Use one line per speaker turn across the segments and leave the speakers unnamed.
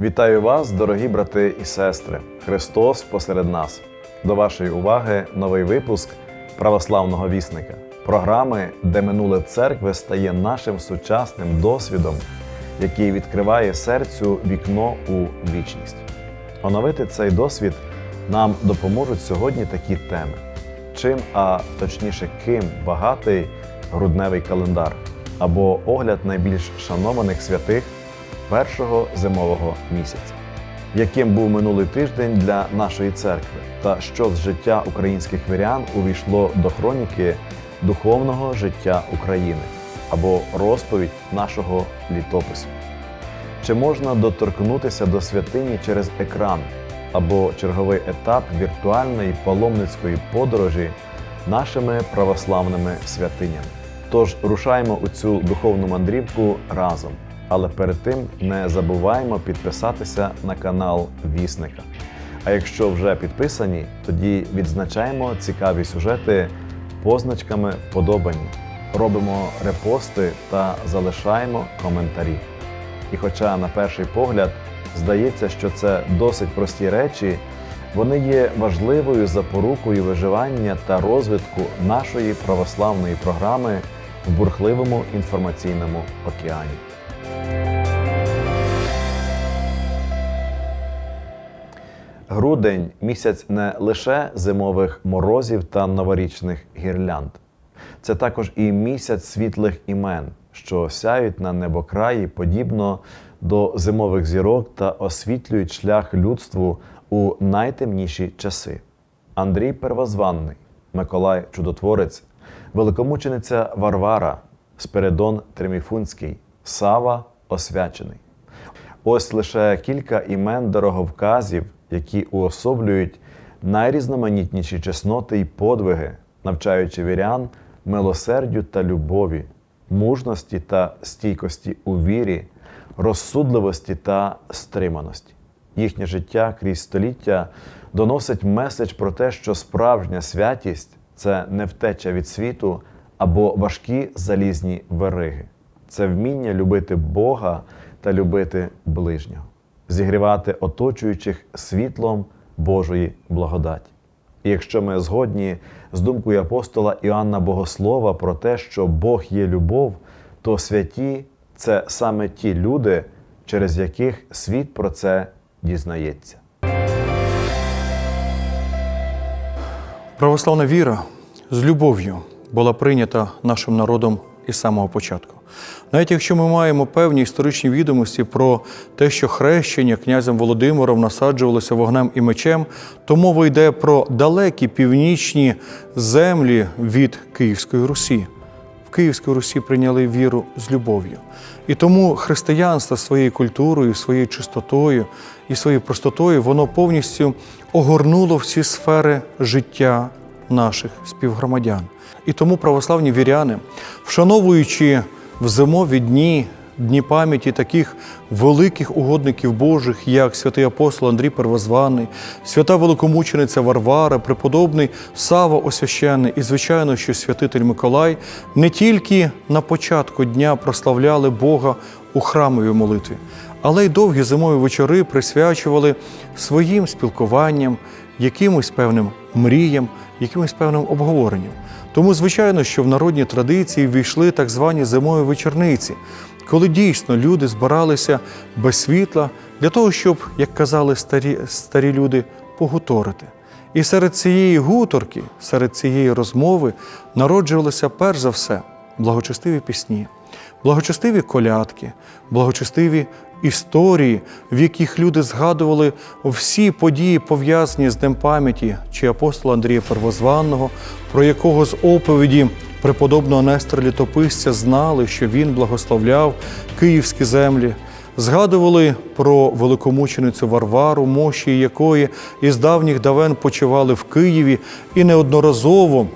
Вітаю вас, дорогі брати і сестри! Христос посеред нас. До вашої уваги новий випуск православного вісника, програми, де минуле церкви стає нашим сучасним досвідом, який відкриває серцю вікно у вічність. Оновити цей досвід нам допоможуть сьогодні такі теми: чим, а точніше, ким багатий грудневий календар або огляд найбільш шанованих святих першого зимового місяця. Яким був минулий тиждень для нашої церкви, та що з життя українських вірян увійшло до хроніки духовного життя України або розповідь нашого літопису? Чи можна доторкнутися до святині через екран або черговий етап віртуальної паломницької подорожі нашими православними святинями? Тож рушаємо у цю духовну мандрівку разом. Але перед тим не забуваємо підписатися на канал Вісника. А якщо вже підписані, тоді відзначаємо цікаві сюжети позначками вподобані, робимо репости та залишаємо коментарі. І хоча на перший погляд здається, що це досить прості речі, вони є важливою запорукою виживання та розвитку нашої православної програми в бурхливому інформаційному океані. Грудень місяць не лише зимових морозів та новорічних гірлянд. Це також і місяць світлих імен, що сяють на небокраї подібно до зимових зірок та освітлюють шлях людству у найтемніші часи. Андрій Первозванний, Миколай Чудотворець, великомучениця Варвара, Спиридон Триміфунський, Сава Освячений. Ось лише кілька імен дороговказів, які уособлюють найрізноманітніші чесноти й подвиги, навчаючи вірян милосердю та любові, мужності та стійкості у вірі, розсудливості та стриманості. Їхнє життя крізь століття доносить меседж про те, що справжня святість це не втеча від світу або важкі залізні вериги, це вміння любити Бога та любити ближнього, зігрівати оточуючих світлом Божої благодаті. І якщо ми згодні з думкою апостола Іоанна Богослова про те, що Бог є любов, то святі це саме ті люди, через яких світ про це дізнається.
Православна віра з любов'ю була прийнята нашим народом із самого початку. Навіть якщо ми маємо певні історичні відомості про те, що хрещення князем Володимиром насаджувалося вогнем і мечем, то мова йде про далекі північні землі від Київської Русі. В Київській Русі прийняли віру з любов'ю. І тому християнство своєю культурою, своєю чистотою і своєю простотою воно повністю огорнуло всі сфери життя наших співгромадян. І тому православні віряни, вшановуючи в зимові дні, дні пам'яті таких великих угодників Божих, як святий апостол Андрій Первозваний, свята великомучениця Варвара, преподобний Сава Освященний і, звичайно, що святитель Миколай не тільки на початку дня прославляли Бога у храмовій молитві, але й довгі зимові вечори присвячували своїм спілкуванням, якимось певним мріям, якимось певним обговоренням. Тому, звичайно, що в народні традиції війшли так звані зимові вечорниці, коли дійсно люди збиралися без світла для того, щоб, як казали старі, старі люди, погуторити. І серед цієї гуторки, серед цієї розмови народжувалися перш за все благочестиві пісні, благочестиві колядки, благочестиві історії, в яких люди згадували всі події, пов'язані з Днем пам'яті чи апостола Андрія Первозванного, про якого з оповіді преподобного Нестора Літописця знали, що він благословляв київські землі. Згадували про великомученицю Варвару, мощі якої із давніх давен почували в Києві, і неодноразово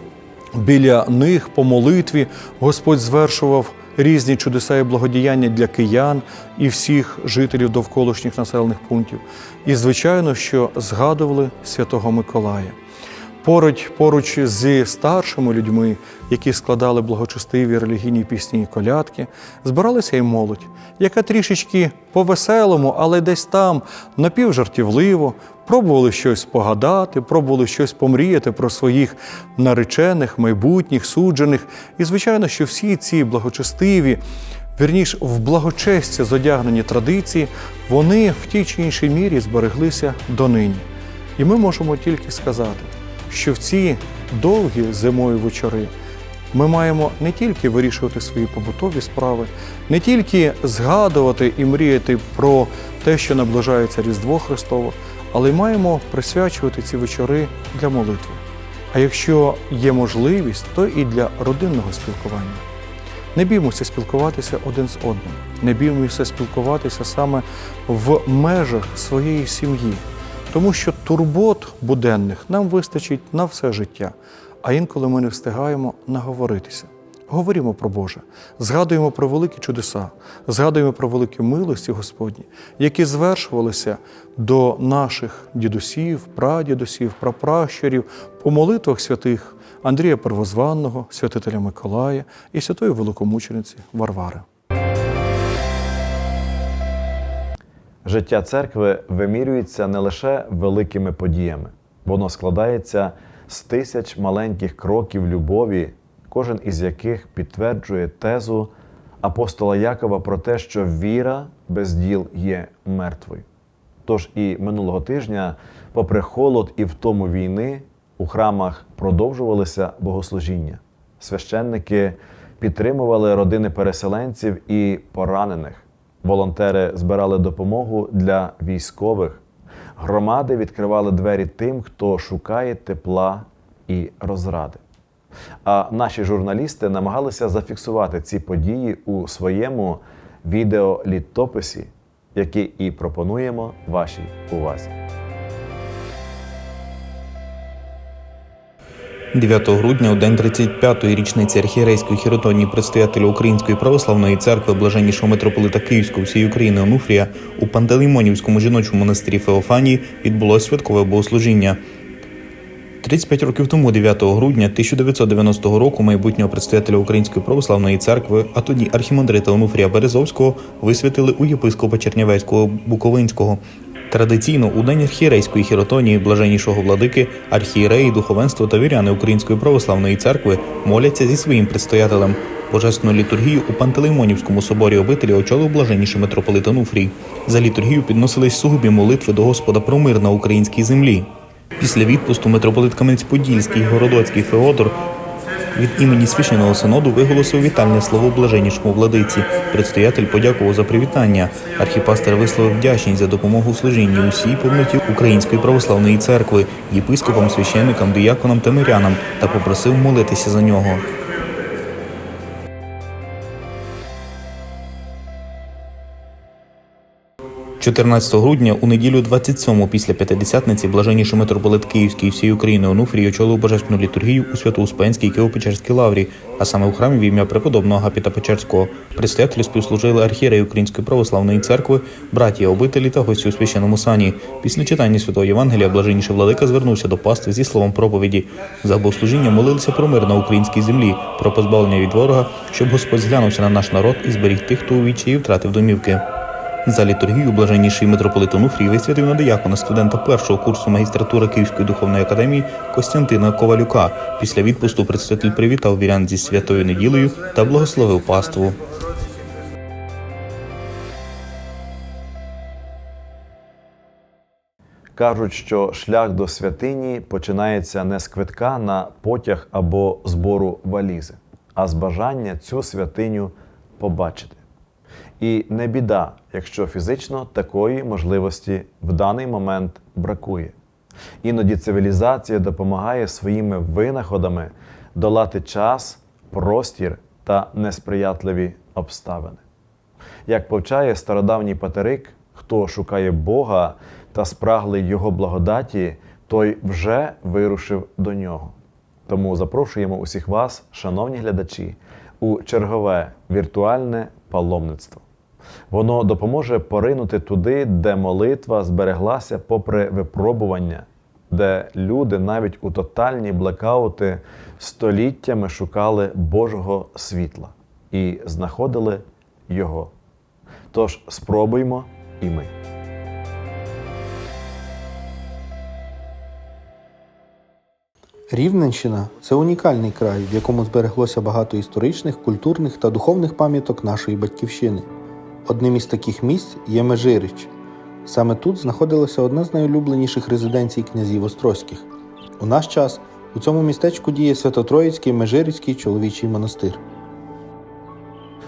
біля них по молитві Господь звершував різні чудеса і благодіяння для киян і всіх жителів довколишніх населених пунктів. І, звичайно, що згадували святого Миколая. Поруч, поруч зі старшими людьми, які складали благочестиві релігійні пісні і колядки, збиралася і молодь, яка трішечки по-веселому, але десь там напівжартівливо пробували щось погадати, пробували щось помріяти про своїх наречених, майбутніх, суджених. І, звичайно, що всі ці благочестиві, вірніш, в благочестя зодягнені традиції, вони в тій чи іншій мірі збереглися донині. І ми можемо тільки сказати, що в ці довгі зимові вечори ми маємо не тільки вирішувати свої побутові справи, не тільки згадувати і мріяти про те, що наближається Різдво Христово, але й маємо присвячувати ці вечори для молитви. А якщо є можливість, то і для родинного спілкування. Не біймося спілкуватися один з одним, не біймося спілкуватися саме в межах своєї сім'ї, тому що турбот буденних нам вистачить на все життя, а інколи ми не встигаємо наговоритися. Говоримо про Боже, згадуємо про великі чудеса, згадуємо про великі милості Господні, які звершувалися до наших дідусів, прадідусів, прапращурів по молитвах святих Андрія Первозванного, святителя Миколая і святої великомучениці Варвари.
Життя церкви вимірюється не лише великими подіями, воно складається з тисяч маленьких кроків любові, кожен із яких підтверджує тезу апостола Якова про те, що віра без діл є мертвою. Тож і минулого тижня, попри холод і втому війни, у храмах продовжувалися богослужіння. Священники підтримували родини переселенців і поранених. Волонтери збирали допомогу для військових. Громади відкривали двері тим, хто шукає тепла і розради. А наші журналісти намагалися зафіксувати ці події у своєму відеолітописі, який і пропонуємо вашій увазі.
9 грудня, у день 35-ї річниці архієрейської хіротонії предстоятеля Української православної церкви блаженнішого митрополита Київського всієї України Онуфрія у Пантелеймонівському жіночому монастирі Феофанії відбулося святкове богослужіння. 35 років тому, 9 грудня 1990 року, майбутнього предстоятеля Української православної церкви, а тоді архімандрита Онуфрія Березовського, висвятили у єпископа Чернівецького Буковинського. Традиційно у день архієрейської хіротонії блаженнішого владики архієреї, духовенство та віряни Української православної церкви моляться зі своїм предстоятелем. Божественну літургію у Пантелеймонівському соборі обителі очолив блаженніший митрополит Онуфрій. За літургію підносились сугубі молитви до Господа про мир на українській землі. Після відпусту митрополит Кам'янець-Подільський Городоцький Феодор від імені священного синоду виголосив вітальне слово блаженнішому владиці. Предстоятель подякував за привітання. Архіпастер висловив вдячність за допомогу в служінні усій повноті Української православної церкви, єпископам, священникам, дияконам та мирянам та попросив молитися за нього. 14 грудня у неділю 27 після п'ятидесятниці блаженніший митрополит Київський всієї України Онуфрій очолив божественну літургію у Свято-Успенській Києво-Печерській лаврі, а саме у храмі в ім'я преподобного Агапіта Печерського. Предстоятелі співслужили архієреї Української православної церкви, братія обителі та гості у священному сані. Після читання святого Євангелія блаженніший владика звернувся до пастви зі словом проповіді. За богослужіння молилися про мир на українській землі, про позбавлення від ворога, щоб Господь зглянувся на наш народ і зберіг тих, хто у відчаї втратив домівки. За літургію блаженніший митрополит Онуфрій висвятив на диякона студента першого курсу магістратури Київської духовної академії Костянтина Ковалюка. Після відпусту предстоятель привітав вірян зі святою неділею та благословив паству.
Кажуть, що шлях до святині починається не з квитка на потяг або збору валізи, а з бажання цю святиню побачити. І не біда, якщо фізично такої можливості в даний момент бракує. Іноді цивілізація допомагає своїми винаходами долати час, простір та несприятливі обставини. Як повчає стародавній патерик, хто шукає Бога та спраглий Його благодаті, той вже вирушив до нього. Тому запрошуємо усіх вас, шановні глядачі, у чергове віртуальне паломництво. Воно допоможе поринути туди, де молитва збереглася попри випробування, де люди навіть у тотальні блекаути століттями шукали Божого світла і знаходили його. Тож спробуймо і ми.
Рівненщина це унікальний край, в якому збереглося багато історичних, культурних та духовних пам'яток нашої батьківщини. Одним із таких місць є Межирич. Саме тут знаходилася одна з найулюбленіших резиденцій князів Острозьких. У наш час у цьому містечку діє Свято-Троїцький Межирицький чоловічий монастир.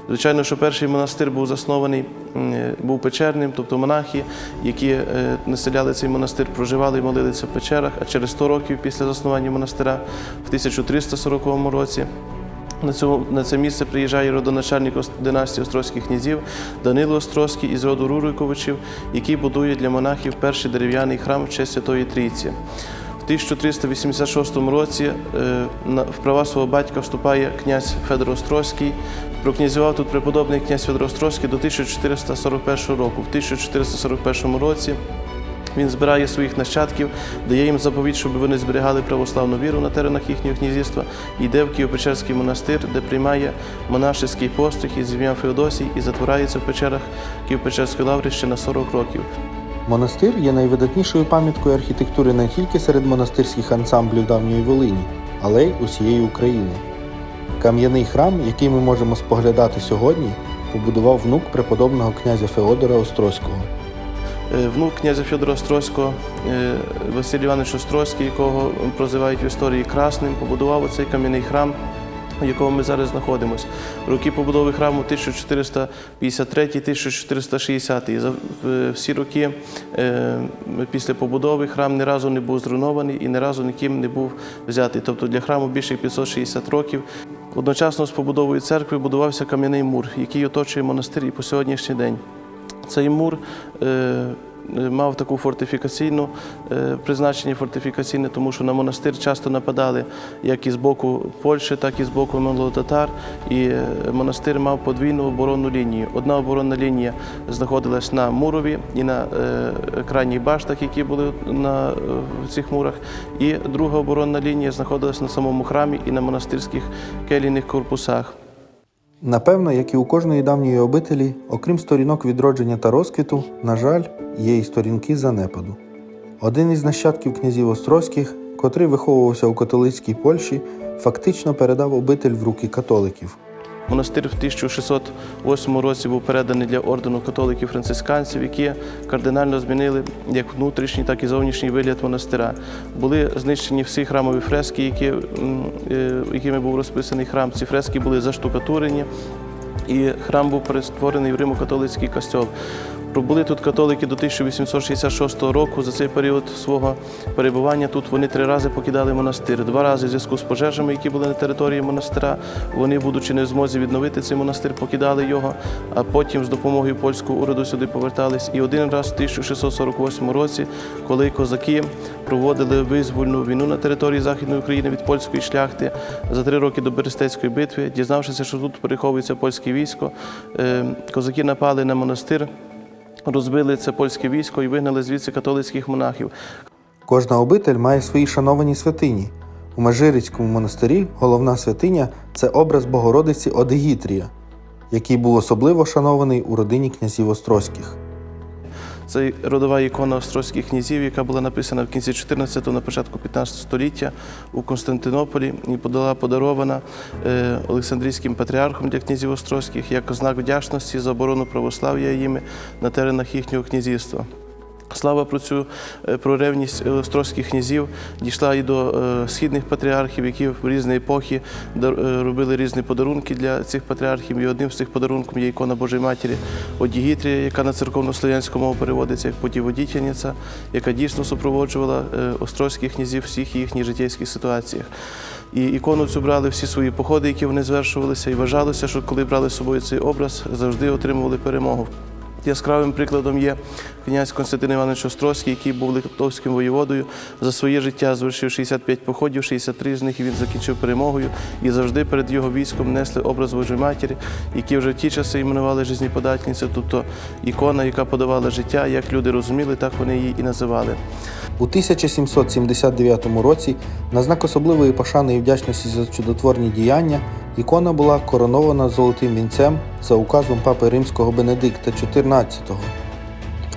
Звичайно, що перший монастир був заснований, е, був печерним, тобто монахи, які е, населяли цей монастир, проживали і молилися в печерах. А через 100 років після заснування монастира, в 1340 році, на, цьому, на це місце приїжджає родоначальник династії острозьких князів Данило Острозький із роду Руриковичів, який будує для монахів перший дерев'яний храм в честь Святої Трійці. В 1386 році е, в права свого батька вступає князь Федор Острозький. Прокнязював тут преподобний князь Федор Острозький до 1441 року. В 1441 році він збирає своїх нащадків, дає їм заповідь, щоб вони зберігали православну віру на теренах їхнього князівства, йде в Києво-Печерський монастир, де приймає монашеський постриг із ім'ям Феодосій і затворається в печерах Києво-Печерської лаври ще на 40 років.
Монастир є найвидатнішою пам'яткою архітектури не тільки серед монастирських ансамблів давньої Волині, але й усієї України. Кам'яний храм, який ми можемо споглядати сьогодні, побудував внук преподобного князя Феодора Острозького.
Е, Внук князя Федора Острозького, е, Василь Іванович Острозький, якого прозивають в історії Красним, побудував оцей кам'яний храм, у якому ми зараз знаходимося. Роки побудови храму 1453-1460. І за всі роки е, після побудови храм ні разу не був зруйнований і ні разу ніким не був взятий. Тобто для храму більше 560 років. Одночасно з побудовою церкви будувався кам'яний мур, який оточує монастир і по сьогоднішній день. Цей мур е, е, мав таку фортифікаційну е, призначення фортифікаційне, тому що на монастир часто нападали як із боку Польщі, так і з боку монголо-татар. І монастир мав подвійну оборонну лінію. Одна оборонна лінія знаходилась на мурові і на крайніх баштах, які були на цих мурах. І друга оборонна лінія знаходилась на самому храмі і на монастирських келійних корпусах.
Напевно, як і у кожної давньої обителі, окрім сторінок відродження та розквіту, на жаль, є й сторінки занепаду. Один із нащадків князів Острозьких, котрий виховувався у католицькій Польщі, фактично передав обитель в руки католиків.
Монастир в 1608 році був переданий для ордену католиків-францисканців, які кардинально змінили як внутрішній, так і зовнішній вигляд монастира. Були знищені всі храмові фрески, які, е, якими був розписаний храм. Ці фрески були заштукатурені, і храм був перетворений в Римо-католицький костьол. Пробули тут католики до 1866 року. За цей період свого перебування тут вони три рази покидали монастир. Два рази в зв'язку з пожежами, які були на території монастира. Вони, будучи не в змозі відновити цей монастир, покидали його, а потім з допомогою польського уряду сюди повертались. І один раз в 1648 році, коли козаки проводили визвольну війну на території Західної України від польської шляхти за три роки до Берестецької битви, дізнавшися, що тут переховується польське військо, е, козаки напали на монастир розбили це польське військо і вигнали звідси католицьких монахів.
Кожна обитель має свої шановані святині. У Межирицькому монастирі головна святиня це образ Богородиці Одегітрія, який був особливо шанований у родині князів Острозьких.
Це родова ікона острозьких князів, яка була написана в кінці 14-го, на початку 15 століття у Константинополі і була подарована е, Олександрійським патріархом для князів острозьких як знак вдячності за оборону православ'я їми на теренах їхнього князівства. Слава про цю е, про ревність острозьких князів дійшла і до е, східних патріархів, які в різні епохи е, робили різні подарунки для цих патріархів. І одним з цих подарунків є ікона Божої Матері Одігітрія, яка на церковно-слов'янську мову переводиться як путіводітельниця, яка дійсно супроводжувала е, острозьких князів в всіх їхніх життєвських ситуаціях. І ікону цю брали всі свої походи, які вони звершувалися, і вважалося, що коли брали з собою цей образ, завжди отримували перемогу. Яскравим прикладом є князь Константин Іванович Острозький, який був литовським воєводою. За своє життя звершив 65 походів, 63 з них він закінчив перемогою. І завжди перед його військом несли образ Божої Матері, які вже в ті часи іменували жизнеподатницю, тобто ікона, яка подавала життя. Як люди розуміли, так вони її і називали.
У 1779 році, на знак особливої пошани і вдячності за чудотворні діяння, ікона була коронована золотим вінцем за указом папи римського Бенедикта XIV.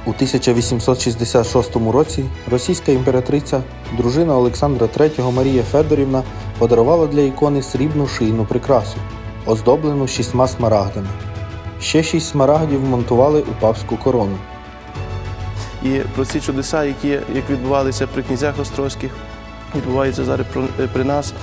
У 1866 році російська імператриця, дружина Олександра III Марія Федорівна подарувала для ікони срібну шийну прикрасу, оздоблену шістьма смарагдами. Ще шість смарагдів монтували у папську корону.
І про ці чудеса, які як відбувалися при князях Острозьких, відбуваються зараз е, при нас,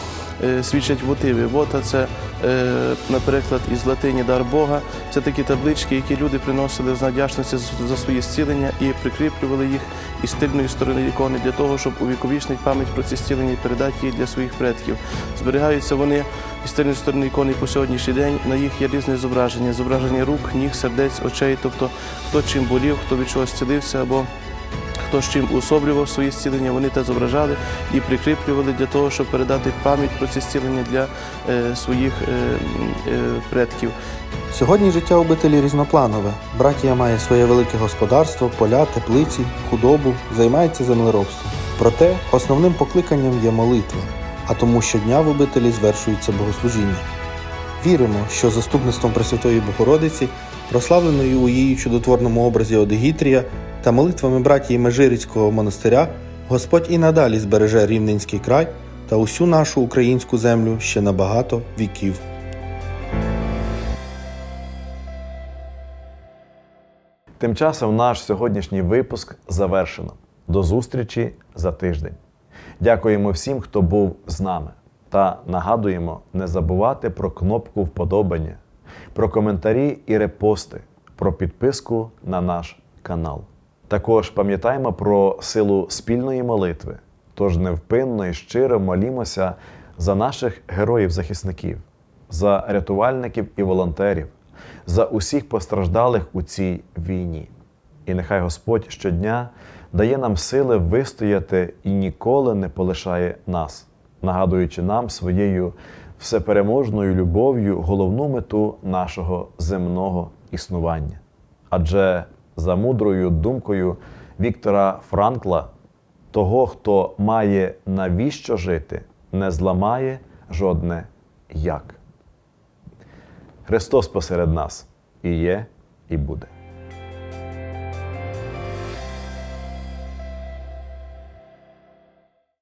свідчать мотиви. Вота це, е, наприклад, із латині дар Бога. Це такі таблички, які люди приносили в знак вдячності за- свої зцілення і прикріплювали їх із тильної сторони ікони для того, щоб увіковічнити пам'ять про ці зцілення і передати їх для своїх предків. Зберігаються вони із тильної сторони ікони по сьогоднішній день. На їх є різне зображення: зображення рук, ніг, сердець, очей, тобто хто чим болів, хто від чогось зцілився або хто з чим уособлював свої зцілення, вони те зображали і прикріплювали для того, щоб передати пам'ять про ці зцілення для е, своїх е, е, предків.
Сьогодні життя обителі різнопланове. Братія має своє велике господарство, поля, теплиці, худобу, займається землеробством. Проте основним покликанням є молитва, а тому щодня в обителі звершується богослужіння. Віримо, що заступництвом Пресвятої Богородиці, прославленою у її чудотворному образі Одегітрія та молитвами братії Межирицького монастиря, Господь і надалі збереже Рівненський край та усю нашу українську землю ще на багато віків.
Тим часом наш сьогоднішній випуск завершено. До зустрічі за тиждень. Дякуємо всім, хто був з нами. Та нагадуємо не забувати про кнопку вподобання, про коментарі і репости, про підписку на наш канал. Також пам'ятаємо про силу спільної молитви, тож невпинно і щиро молімося за наших героїв-захисників, за рятувальників і волонтерів, за усіх постраждалих у цій війні. І нехай Господь щодня дає нам сили вистояти і ніколи не полишає нас, нагадуючи нам своєю всепереможною любов'ю головну мету нашого земного існування. Адже за мудрою думкою Віктора Франкла, того, хто має навіщо жити, не зламає жодне як. Христос посеред нас і є, і буде.